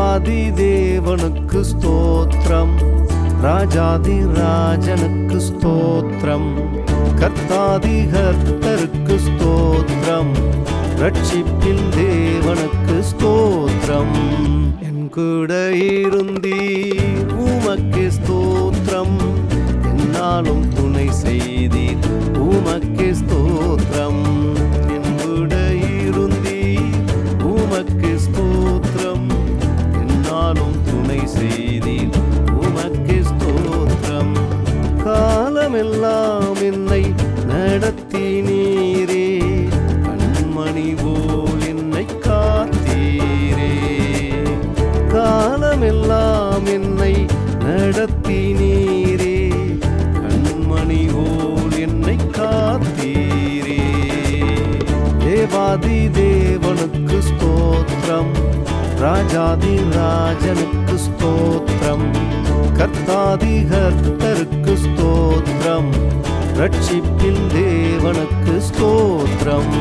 தேவாதி தேவனுக்கு ஸ்தோத்திரம். ராஜாதி ராஜனுக்கு ஸ்தோத்திரம். கர்த்தாதி கர்த்தருக்கு ஸ்தோத்திரம். ரட்சிப்பில் தேவனுக்கு ஸ்தோத்திரம். என் கூட இருந்தீர் உமக்கு ஸ்தோத்திரம். என்னாலும் துணை செய்தீர் உமக்கு ஸ்தோத்திரம் எல்லாம் என்னை நடத்தி நீரே கண்மணி போல் என்னை காத்தீரே. காலமெல்லாம் என்னை நடத்தி நீரே கண்மணி போல் என்னை காத்தீரே. தேவாதி தேவனுக்கு ஸ்தோத்திரம். ராஜாதி ராஜனுக்கு ஸ்தோத்திரம். கர்த்தாதி கர்த்தருக்கு ஸ்தோத்திரம் ரட்சிப்பில் தேவனுக்கு ஸ்தோத்திரம்.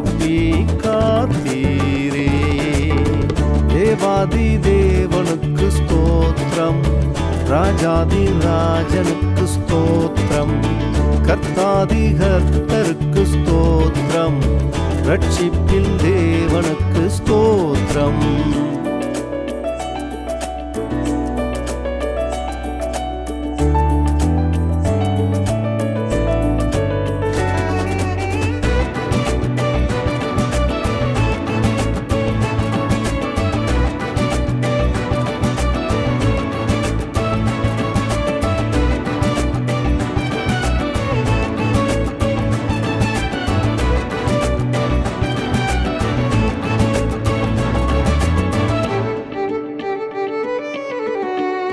அனுப்பி காத்தீரே. தேவாதி தேவனுக்கு ஸ்தோத்திரம். ராஜாதி ராஜனுக்கு ஸ்தோத்திரம். கர்த்தாதி கர்த்தருக்கு ஸ்தோத்திரம். ரட்சிப்பில் தேவனுக்கு ஸ்தோத்திரம்.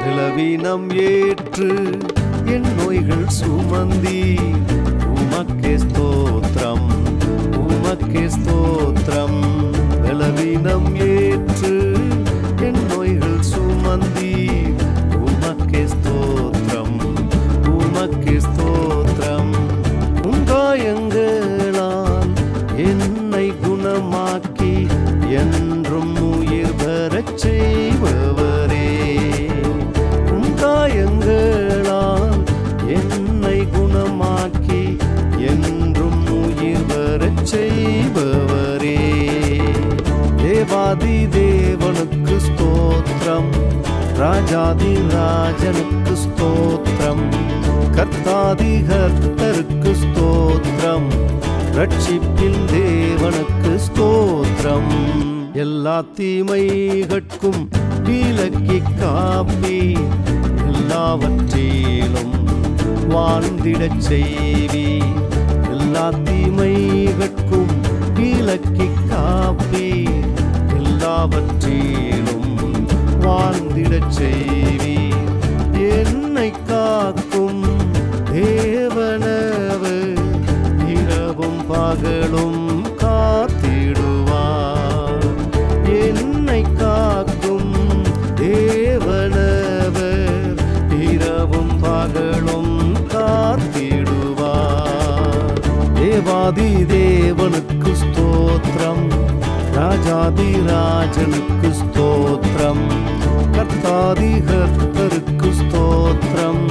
நிலவீனம் ஏற்று என் நோய்கள் சுமந்தி. உமக்கே ஸ்தோத்திரம் உமக்கே ஸ்தோத்திரம். நிலவீனம் ஏற்று என் நோய்கள் சுமந்தி. உமக்கே ஸ்தோத்திரம் உமக்கே ஸ்தோத்திரம். உங்காயங்களால் என் ராஜாதி ராஜனுக்கு ஸ்தோத்திரம். கர்த்தாதி கர்த்தருக்கு ஸ்தோத்திரம். ரட்சிப்பில் தேவனுக்கு ஸ்தோத்திரம். எல்லா தீமைகட்கும் விலக்கி காப்பி. எல்லாவற்றிலும் வாழ்ந்திடச் செய்வி. எல்லா தீமைகட்கும் விலக்கி காப்பி. எல்லாவற்றிலும் ஆதி தேவனுக்கு ஸ்தோத்திரம் ராஜாதி ராஜனுக்கு ஸ்தோத்திரம் கர்த்தாதி கர்த்தருக்கு ஸ்தோத்திரம்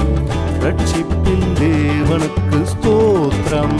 ரட்சிப்பின் தேவனுக்கு ஸ்தோத்திரம்